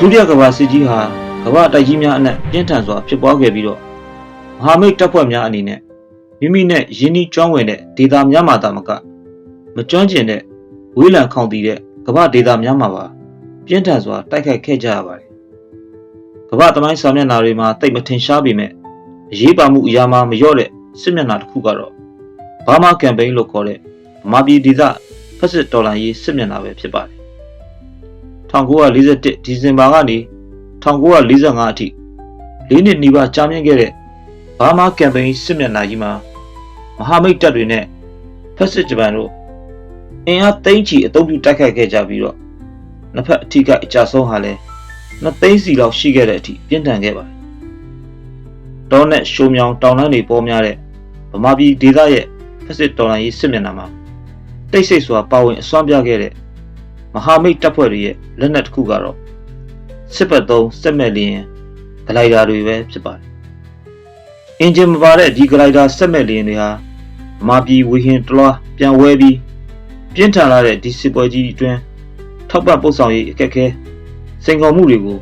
ဒုတိယကမ္ဘာစစ်ကြီးဟာကမ္ဘာတိုက်ကြီးများအနက်ပြင်းထန်စွာဖြစ်ပွားခဲ့ပြီးတော့မဟာမိတ်တပ်ဖွဲ့များအနေနဲ့မိမိနဲ့ယင်းနှီးကျွမ်းဝင်တဲ့ဒေသများမှာသာမကမကျွမ်းကျင်တဲ့ဝေးလံခေါင်တည်တဲ့ကမ္ဘာဒေသများမှာပါပြင်းထန်စွာတိုက်ခိုက်ခဲ့ကြရပါတယ်ကမ္ဘာသမိုင်းစာမျက်နှာတွေမှာတိတ်မထင်ရှားပေမဲ့အရေးပါမှုအရာမှာမလျော့တဲ့စစ်မျက်နှာတစ်ခုကတော့ဘာမာကမ်ပိန်းလို့ခေါ်တဲ့ဗမာပြည်ဒေသဖက်စစ်တော်လှန်ရေးစစ်မျက်နှာပဲဖြစ်ပါတယ် 1941ဒီဇင်ဘာကနေ1945အထိ၄နှစ်နီးပါးကြာမြင့်ခဲ့တဲ့ဘာမာကမ်ပိန်းစစ်မျက်နှာကြီးမှာမဟာမိတ်တပ်တွေနဲ့ဖက်စစ်ဂျပန်တို့အင်အားသိန်းချီအုံပြုတိုက်ခိုက်ခဲ့ကြပြီးတော့နှစ်ဖက်အထိကအကြဆုံးဟာလဲနှစ်သိန်းစီလောက်ရှိခဲ့တဲ့အထိပြင်းထန်ခဲ့ပါတယ်။တောနဲ့ရှိုးမြောင်တောင်တန်းတွေပေါ်များတဲ့ဗမာပြည်ဒေသရဲ့ဖက်စစ်တော်လှန်ရေးစစ်မျက်နှာမှာတိတ်ဆိတ်စွာပါဝင်အစွမ်းပြခဲ့တဲ့ မဟာမိတ်တပ်ဖွဲ့တွေရဲ့လက်နက်တစ်ခုကတော့စစ်ဘက်သုံးစစ်မဲ့လျင်ဂလိုက်ဒါတွေပဲဖြစ်ပါတယ်။အင်ဂျင်မပါတဲ့ဒီဂလိုက်ဒါစစ်မဲ့လျင်တွေဟာဗမာပြည်ဝေဟင်တလွားပြန်ဝဲပြီးပြင်းထန်လာတဲ့ဒီစစ်ပွဲကြီးအတွင်းထောက်ပံ့ပို့ဆောင်ရေးအခက်အခဲစိန်ခေါ်မှုတွေကို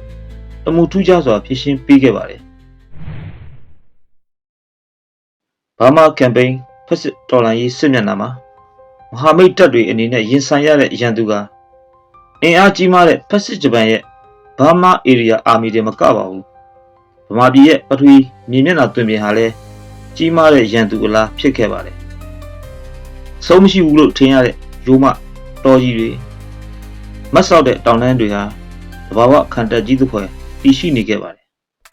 တမှုထူးခြားစွာဖြေရှင်းပေးခဲ့ပါတယ်။ဘာမာကမ်ပိန်းဖက်စစ်တော်လှန်ရေးစစ်မျက်နှာမှာမဟာမိတ်တပ်တွေအနေနဲ့ရင်ဆိုင်ရတဲ့ရန်သူက အင်အားကြီးမားတဲ့ဖက်စစ်ဂျပန်ရဲ့ဘာမာအေရီယာအာမီတွေမကပါဘူး။ဗမာပြည်ရဲ့ပထဝီမြေမျက်နှာတွင်ပြင်ဟာလည်းကြီးမားတဲ့ရန်သူကလားဖြစ်ခဲ့ပါတယ်။ဆုံးမရှိဘူးလို့ထင်ရတဲ့ရိုးမတော်ကြီးတွေမတ်ဆောက်တဲ့တောင်တန်းတွေဟာတဘာဝခံတက်ကြီးသူဖွဲ့တည်ရှိနေခဲ့ပါတယ်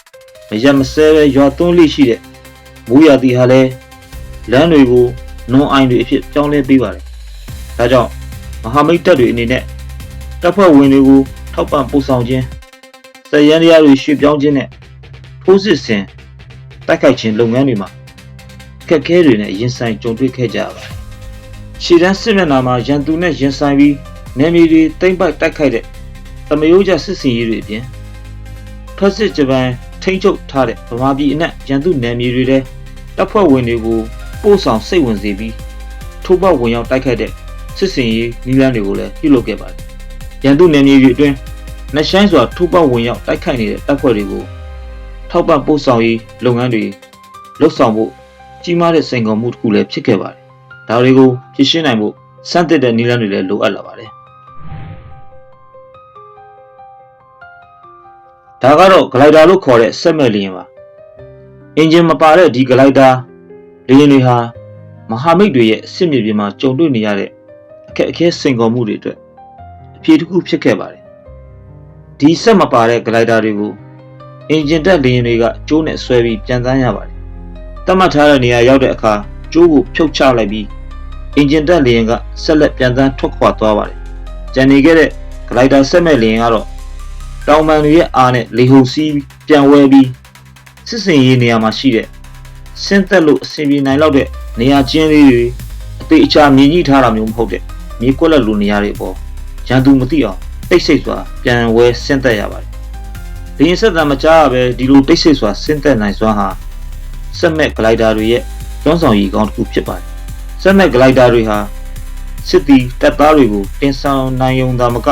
။မရက်မစဲပဲရွာသွန်းလေးရှိတဲ့မိုးရာသီဟာလည်းလမ်းတွေကိုနွန်အိုင်တွေအဖြစ်ပြောင်းလဲပေးပါတယ်။ဒါကြောင့်မဟာမိတ်တပ်တွေအနေနဲ့ တပ်ဖွဲ့ဝင်တွေကိုထောက်ပံ့ပို့ဆောင်ခြင်းစက်ရန်တရားတွေရွှေ့ပြောင်းခြင်းနဲ့ထိုးစစ်ဆင်တိုက်ခိုက်ခြင်းလုပ်ငန်းတွေမှာအခက်အခဲတွေနဲ့ရင်ဆိုင်ကြုံတွေ့ခဲ့ကြရပါတယ်။ရှီတန်းစစ်မျက်နှာမှာရန်သူနဲ့ရင်ဆိုင်ပြီးနယ်မြေတွေတိမ့်ပိုက်တိုက်ခိုက်တဲ့သမယိုးကျစစ်စင်ရေးတွေအပြင်ဖက်စစ်ဂျပန်ထိန်းချုပ်ထားတဲ့ဗမာပြည်အနက်ရန်သူနယ်မြေတွေထဲတပ်ဖွဲ့ဝင်တွေကိုပို့ဆောင်စိတ်ဝင်စေပြီးထိုးပေါက်ဝင်ရောက်တိုက်ခိုက်တဲ့စစ်စင်ရေးနည်းလမ်းတွေကိုလည်းပြုလုပ်ခဲ့ပါတယ်။ ရန်သူနယ်မြေတွေအတွင်းနှက်ဆိုင်စွာထိုးပေါက်ဝင်ရောက်တိုက်ခိုက်နေတဲ့တပ်ဖွဲ့တွေကိုထောက်ပံ့ပို့ဆောင်ရေးလုပ်ငန်းတွေလှုပ်ဆောင်ဖို့ကြီးမားတဲ့စိန်ခေါ်မှုတစ်ခုလည်းဖြစ်ခဲ့ပါတယ်။ဒါတွေကိုဖြည့်ရှင်းနိုင်ဖို့စမ်းသစ်တဲ့နည်းလမ်းတွေလည်းလိုအပ်လာပါတယ်။ဒါကတော့ဂလိုက်ဒါလို့ခေါ်တဲ့စက်မဲ့လျင်ပါ။အင်ဂျင်မပါတဲ့ဒီဂလိုက်ဒါလျင်တွေဟာမဟာမိတ်တွေရဲ့အစ်စ်မြေပြင်မှာကြုံတွေ့နေရတဲ့အခက်အခဲစိန်ခေါ်မှုတွေအတွက်အ ဖြေတစ်ခုဖြစ်ခဲ့ပါတယ်။ဒီစက်မပါတဲ့ဂလိုက်ဒါတွေကိုအင်ဂျင်တက်လျင်တွေကကျိုးနဲ့ဆွဲပြီးပြန်တန်းရပါတယ်။တတ်မှတ်ထားတဲ့နေရာရောက်တဲ့အခါကျိုးကိုဖြုတ်ချလိုက်ပြီးအင်ဂျင်တက်လျင်ကဆက်လက်ပြန်တန်းထွက်ခွာသွားပါတယ်။ကြံနေခဲ့တဲ့ဂလိုက်ဒါဆက်မဲ့လျင်ကတော့တောင်ပန်တွေရဲ့အားနဲ့လေဟုန်စီးပြန်ဝဲပြီးစစ်စင်ရေးနေရာမှာရှိတဲ့ဆင်းသက်လို့အဆင်ပြေနိုင်လောက်တဲ့နေရာချင်းလေးတွေအသေးအချာမြင်ကြီးထားတာမျိုးမဟုတ်တဲ့မြေကွက်လက်လိုနေရာတွေပေါ့ ရန်သူမသိအောင်တိတ်ဆိတ်စွာပြန်ဝဲဆင်းသက်ရပါတယ်။ဒီရင်ဆက်တာမကြားရပဲဒီလိုတိတ်ဆိတ်စွာဆင်းသက်နိုင်စွမ်းဟာစက်မဲ့ဂလိုက်ဒါတွေရဲ့တွန်းဆောင်ရည်ကောင်းတစ်ခုဖြစ်ပါတယ်။စက်မဲ့ဂလိုက်ဒါတွေဟာစစ်သည်တပ်သားတွေကိုတင်ဆောင်နိုင်ုံသာမက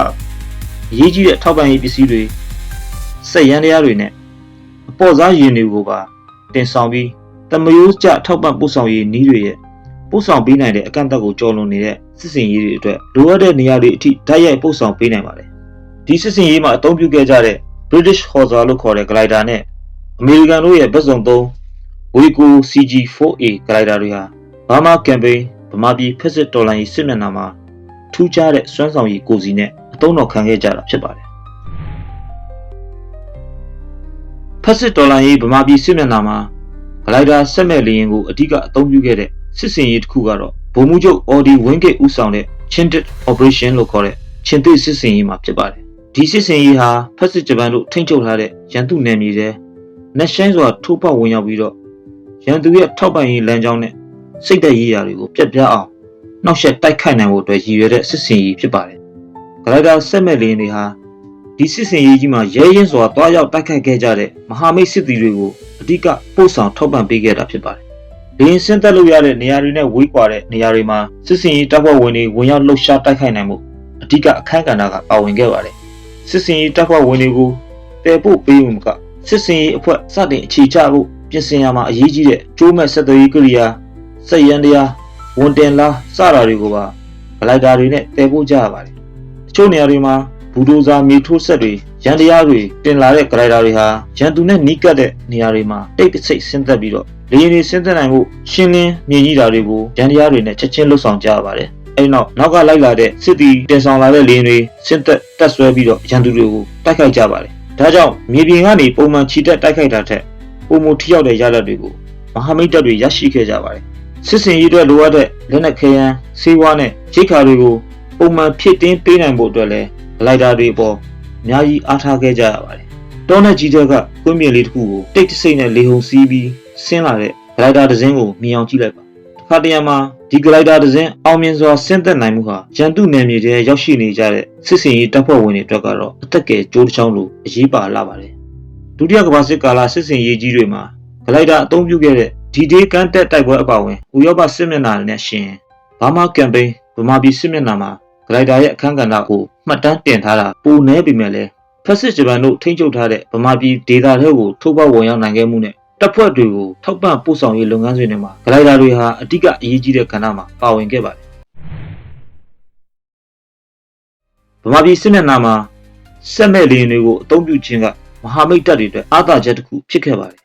အရေးကြီးတဲ့အထောက်ပံ့ရေးပစ္စည်းတွေစက်ရန်တရားတွေနဲ့အပေါ်စားရင်တွေကိုပါတင်ဆောင်ပြီးတမယိုးကျထောက်ပံ့ပို့ဆောင်ရေးနည်းတွေရဲ့ ပို့ဆောင်ပေးနိုင်တဲ့အကန့်အသတ်ကိုကျော်လွန်နေတဲ့စစ်စင်ရေးတွေအတွက်လိုအပ်တဲ့နေရာတွေအထိဓာတ်ရိုက်ပို့ဆောင်ပေးနိုင်ပါတယ်။ဒီစစ်စင်ရေးမှာအသုံးပြုခဲ့ကြတဲ့ British Hawser လို့ခေါ်တဲ့ glider နဲ့ American တို့ရဲ့ဘက်စုံသုံး Waco CG4A glider တွေဟာဘာမာကမ်ပိန်းဗမာပြည်ဖက်စစ်တော်လှန်ရေးစစ်မျက်နှာမှာထူးခြားတဲ့စွမ်းဆောင်ရည်ကိုစီနဲ့အသုံးတော်ခံခဲ့ကြတာဖြစ်ပါတယ်။ဖက်စစ်တော်လှန်ရေးဗမာပြည်စစ်မျက်နှာမှာဂလိုက်ဒါဆက်မဲ့လျင်ကိုအဓိကအသုံးပြုခဲ့တဲ့ စစ်စင်ရေးတစ်ခုကတော့ဗိုလ်မှူးချုပ်အော်ဒီဝင်းဂိတ်ဦးဆောင်တဲ့ Chintit Operation လို့ခေါ်တဲ့ချင်းသိစစ်စင်ရေးမှာဖြစ်ပါတယ်။ဒီစစ်စင်ရေးဟာဖက်စစ်ဂျပန်တို့ထိန်းချုပ်ထားတဲ့ရန်သူနယ်မြေတွေနှက်ဆိုင်စွာထိုးပေါက်ဝင်ရောက်ပြီးတော့ရန်သူရဲ့ထောက်ပံ့ရေးလမ်းကြောင်းနဲ့စိတ်သက်ရေးရာတွေကိုပြတ်ပြားအောင်နှောက်ယှက်တိုက်ခိုက်နိုင်ဖို့အတွက်ရည်ရွယ်တဲ့စစ်စင်ရေးဖြစ်ပါတယ်။ဂလိုက်ဒါဆက်မဲ့လင်းတွေဟာဒီစစ်စင်ရေးကြီးမှာရဲရင်စွာတွားရောက်တိုက်ခိုက်ခဲ့ကြတဲ့မဟာမိတ်စစ်သည်တွေကိုအဓိကပို့ဆောင်ထောက်ပံ့ပေးခဲ့တာဖြစ်ပါတယ်။ လင်းစင်းသက်လို့ရတဲ့နေရာတွေနဲ့ဝေးကွာတဲ့နေရာတွေမှာစစ်စင်ရေးတပ်ဖွဲ့ဝင်တွေဝင်ရောက်လှုပ်ရှားတိုက်ခိုက်နိုင်မှုအဓိကအခန်းကဏ္ဍကပါဝင်ခဲ့ပါတယ်။စစ်စင်ရေးတပ်ဖွဲ့ဝင်တွေကိုတည်ပို့ပေးမှုကစစ်စင်ရေးအဖွဲ့စတင်အခြေချဖို့ပြင်ဆင်ရမှာအရေးကြီးတဲ့ကျိုးမဲ့ဆက်သွယ်ရေးကိရိယာစက်ရန်တရားဝန်တင်လားစတာတွေကိုပါဂလိုက်တာတွေနဲ့တည်ပို့ကြရပါတယ်။တချို့နေရာတွေမှာ ဘူဒိုဇာမြေထိုးဆက်တွေရန်တရားတွေတင်လာတဲ့ဂလိုက်တာတွေဟာရန်သူနဲ့နီးကပ်တဲ့နေရာတွေမှာတိတ်တဆိတ်ဆင်းသက်ပြီးတော့လေယာဉ်တွေဆင်းသက်နိုင်မှုရှင်းလင်းမြင်ကြီးတာတွေကိုရန်တရားတွေနဲ့ချက်ချင်းလှုပ်ဆောင်ကြရပါတယ်။အဲဒီနောက်နောက်ကလိုက်လာတဲ့စစ်တီတင်ဆောင်လာတဲ့လေယာဉ်တွေဆင်းသက်တက်ဆွဲပြီးတော့ရန်သူတွေကိုတိုက်ခိုက်ကြပါတယ်။ဒါကြောင့်မြေပြင်ကနေပုံမှန်ခြိတက်တိုက်ခိုက်တာထက်ပုံမထိရောက်တဲ့ရလဒ်တွေကိုမဟာမိတ်တပ်တွေရရှိခဲ့ကြပါတယ်။စစ်စင်ရေးအတွက်လိုအပ်တဲ့လက်နက်ခဲယမ်းဆေးဝါးနဲ့ရိတ်ခါတွေကိုပုံမှန်ဖြစ်တင်းပေးနိုင်ဖို့အတွက်လည်း လိုက်တာတွေပေါ်အများကြီးအားထားခဲ့ကြရပါတယ်။တောနဲ့ကြီးတဲ့ကကွင်းမြေလေးတစ်ခုကိုတိတ်တဆိတ်နဲ့လေဟုန်စီးပြီးဆင်းလာတဲ့ဂလိုက်တာတစ်စင်းကိုမြင်အောင်ကြည့်လိုက်ပါ။တစ်ခါတရံမှာဒီဂလိုက်တာတစ်စင်းအောင်မြင်စွာဆင်းသက်နိုင်မှုဟာရန်သူနယ်မြေထဲရောက်ရှိနေကြတဲ့စစ်စင်ရေးတပ်ဖွဲ့ဝင်တွေအတွက်ကတော့အသက်ကယ်ကြိုးတစ်ချောင်းလိုအရေးပါလာပါတယ်။ဒုတိယကမ္ဘာစစ်ကာလစစ်စင်ရေးကြီးတွေမှာဂလိုက်တာအသုံးပြုခဲ့တဲ့ဒီဒေးကန်တက်တိုက်ပွဲအပါအဝင်ဥရောပစစ်မျက်နှာနဲ့ရှင်ဘာမာကမ်ပိန်းဗမာပြည်စစ်မျက်နှာမှာ ဂလိုက်တာရဲ့အခန်းကဏ္ဍကိုမှတ်တမ်းတင်ထားတာပုံနေပြီမဲ့လဲဖက်စစ်ဂျပန်တို့ထိန်းချုပ်ထားတဲ့ဗမာပြည်ဒေသတွေကိုထိုးပေါက်ဝင်ရောက်နိုင်ခဲ့မှုနဲ့တပ်ဖွဲ့တွေကိုထောက်ပံ့ပို့ဆောင်ရေးလုပ်ငန်းစဉ်တွေမှာဂလိုက်တာတွေဟာအဓိကအရေးကြီးတဲ့ကဏ္ဍမှာပါဝင်ခဲ့ပါတယ်ဗမာပြည်စစ်မျက်နှာမှာစက်မဲ့လင်းတွေကိုအသုံးပြုခြင်းကမဟာမိတ်တပ်တွေအတွက်အားသာချက်တစ်ခုဖြစ်ခဲ့ပါတယ်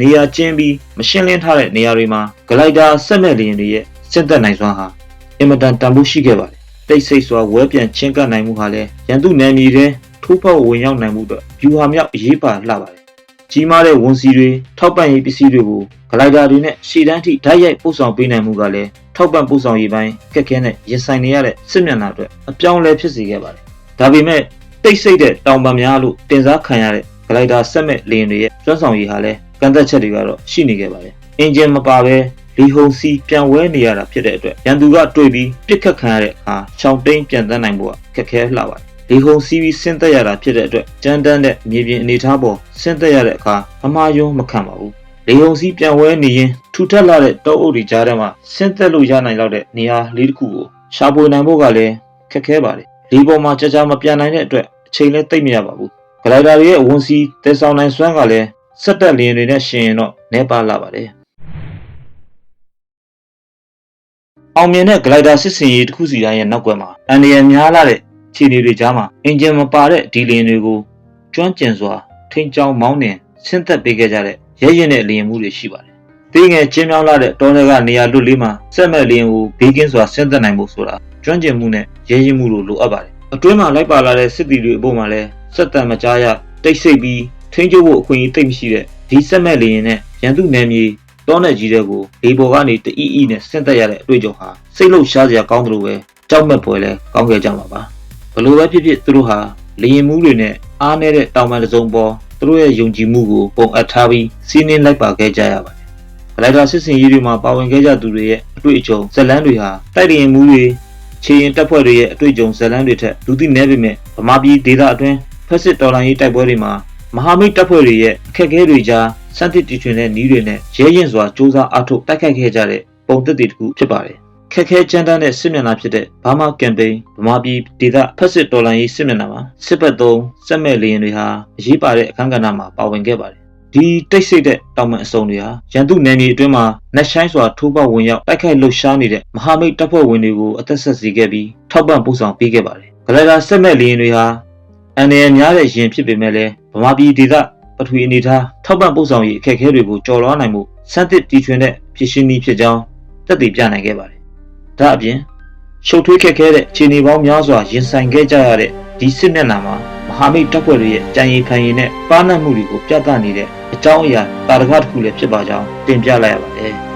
နေရာကျင်းပြီးမရှင်းလင်းထားတဲ့နေရာတွေမှာဂလိုက်တာဆက်မဲ့လျင်တွေရဲ့စစ်သက်နိုင်စွမ်းဟာအင်မတန်တန်ဖိုးရှိခဲ့ပါတယ်။ တိတ်ဆိတ်စွာဝဲပြန်ချင်းကပ်နိုင်မှုဟာလည်းရန်သူနယ်မြေထဲထိုးဖောက်ဝင်ရောက်နိုင်မှုအတွက်ဗျူဟာမြောက်အရေးပါလှပါတယ်။ကြီးမားတဲ့ဝန်စီတွေထောက်ပံ့ရေးပစ္စည်းတွေကိုဂလိုက်တာတွေနဲ့ရှေ့တန်းထိဓာတ်ရိုက်ပို့ဆောင်ပေးနိုင်မှုကလည်းထောက်ပံ့ပို့ဆောင်ရေးပိုင်းခက်ခဲနဲ့ရင်ဆိုင်နေရတဲ့စစ်မျက်နှာအတွက်အပြောင်းအလဲဖြစ်စေခဲ့ပါတယ်။ဒါပေမဲ့တိတ်ဆိတ်တဲ့တောင်ပံများလို့တင်စားခံရတဲ့ဂလိုက်တာဆက်မဲ့လျင်တွေရဲ့စွမ်းဆောင်ရည်ဟာလည်းကန့်သက်ချက်တွေကတော့ရှိနေခဲ့ပါတယ်။အင်ဂျင်မပါဘဲ လီဟုန်စီပြန်ဝဲနေရတာဖြစ်တဲ့အတွက်ရန်သူကတွေ့ပြီးပြစ်ခတ်ခံရတဲ့အခါချောင်းတိန်ပြန်တန်းနိုင်ဖို့ကခက်ခဲလှပါတယ်။လီဟုန်စီပြီးဆင်းသက်ရတာဖြစ်တဲ့အတွက်ကြမ်းတမ်းတဲ့မြေပြင်အနေအထားပေါ်ဆင်းသက်ရတဲ့အခါအမှားယွင်းမခံပါဘူး။လီဟုန်စီပြန်ဝဲနေရင်ထူထပ်လာတဲ့တောအုပ်တွေကြားထဲမှာဆင်းသက်လို့ရနိုင်တော့တဲ့နေရာလေးတစ်ခုကိုရှာဖွေနိုင်ဖို့ကလည်းခက်ခဲပါတယ်။လီပေါ်မှာကြာကြာမပြန်နိုင်တဲ့အတွက်အချိန်လည်းသိပ်မရပါဘူး။ဂလိုက်တာတွေရဲ့ဝန်စီတဲဆောင်နိုင်စွမ်းကလည်းဆက်တက်လျင်တွေနဲ့ရှင်ရင်တော့နဲပါလာပါတယ်။ အောင်မြင်တဲ့ဂလိုက်တာစစ်စင်ရေးတစ်ခုစီတိုင်းရဲ့နောက်ကွယ်မှာအန်ဒီရန်များလာတဲ့ခြေနေတွေကြားမှာအင်ဂျင်မပါတဲ့ဒီလင်တွေကိုကျွမ်းကျင်စွာထိန်းချောင်းမောင်းနှင်ဆင်းသက်ပေးခဲ့ကြတဲ့ရဲရင်တဲ့လျင်မှုတွေရှိပါတယ်။သေးငယ်ချင်းမြောင်းလာတဲ့တောထဲကနေရာလွတ်လေးမှာစက်မဲ့လျင်ကိုဘေးကင်းစွာဆင်းသက်နိုင်ဖို့ဆိုတာကျွမ်းကျင်မှုနဲ့ရဲရင်မှုလိုလိုအပ်ပါတယ်။အတွင်းမှာလိုက်ပါလာတဲ့စစ်သည်တွေအပေါ်မှာလည်းစက်တံမကြားရတိတ်ဆိတ်ပြီးထိန်းချုပ်ဖို့အခွင့်အရေးသိပ်မရှိတဲ့ဒီစက်မဲ့လျင်နဲ့ရန်သူနယ်မြေ တောနယ်ကြီးတွေကိုလေပေါ်ကနေတအီအီနဲ့ဆင့်သက်ရတဲ့အတွေ့အကြုံဟာစိတ်လှုပ်ရှားစရာကောင်းတယ်လို့ပဲကြောက်မဲ့ပွဲလဲကောင်းခဲ့ကြမှာပါဘလို့ပဲဖြစ်ဖြစ်သူတို့ဟာလေရင်မှုတွေနဲ့အားနည်းတဲ့တောင်ပန်တစ်စုံပေါ်သူတို့ရဲ့ယုံကြည်မှုကိုပုံအပ်ထားပြီးစီးနှင်းလိုက်ပါခဲ့ကြရပါတယ်ဂလိုက်တာစစ်စင်ရေးတွေမှာပါဝင်ခဲ့ကြသူတွေရဲ့အတွေ့အကြုံဇလန်းတွေဟာတိုက်လေရင်မှုတွေခြေရင်တပ်ဖွဲ့တွေရဲ့အတွေ့အကြုံဇလန်းတွေထက်လူသိနည်းပေမဲ့ဗမာပြည်ဒေသအတွင်းဖက်စစ်တော်လှန်ရေးတိုက်ပွဲတွေမှာ မဟာမိတ်တပ်ဖွဲ့တွေရဲ့အခက်အခဲတွေကြားစံတစ်တီထွင်တဲ့နီးတွေနဲ့ရဲရင်စွာစ조사အားထုတ်တိုက်ခိုက်ခဲ့ကြတဲ့ပုံသက်တည်တစ်ခုဖြစ်ပါတယ်။ခက်ခဲကြမ်းတမ်းတဲ့စစ်မျက်နှာဖြစ်တဲ့ဘာမာကမ်ပိန်းဗမာပြည်ဒေသဖက်စစ်တော်လှန်ရေးစစ်မျက်နှာမှာစစ်ဘက်သုံးစက်မဲ့လေရင်တွေဟာအရေးပါတဲ့အခန်းကဏ္ဍမှာပါဝင်ခဲ့ပါတယ်။ဒီတိတ်ဆိတ်တဲ့တောင်ပန်အစုံတွေဟာရန်သူနယ်မြေအတွင်းမှာနှက်ဆိုင်စွာထိုးပေါက်ဝင်ရောက်တိုက်ခိုက်လှုပ်ရှားနေတဲ့မဟာမိတ်တပ်ဖွဲ့ဝင်တွေကိုအသက်ဆက်စေခဲ့ပြီးထောက်ပံ့ပို့ဆောင်ပေးခဲ့ပါတယ်။ဂလိုက်တာစက်မဲ့လေရင်တွေဟာ အန်ရယ်များတဲ့ရင်ဖြစ်ပေမဲ့လည်းဗမာပြည်ဒေသပထဝီအနေထားထောက်ပံ့ပို့ဆောင်ရေးအခက်အခဲတွေကိုကျော်လွှားနိုင်မှုစမ်းသစ်တည်ထွင်တဲ့ဖြစ်ရှင်နည်းဖြစ်ကြောင်းသက်သေပြနိုင်ခဲ့ပါတယ်။ဒါအပြင်ရှုပ်ထွေးခက်ခဲတဲ့ခြေနေပေါင်းများစွာရင်ဆိုင်ခဲ့ကြရတဲ့ဒီစစ်မျက်နှာမှာမဟာမိတ်တပ်ဖွဲ့တွေရဲ့ကြံရည်ဖန်ရည်နဲ့ပါနတ်မှုတွေကိုပြသနေတဲ့အကြောင်းအရာတာရကတစ်ခုလည်းဖြစ်ပါကြောင်းတင်ပြလိုက်ရပါတယ်။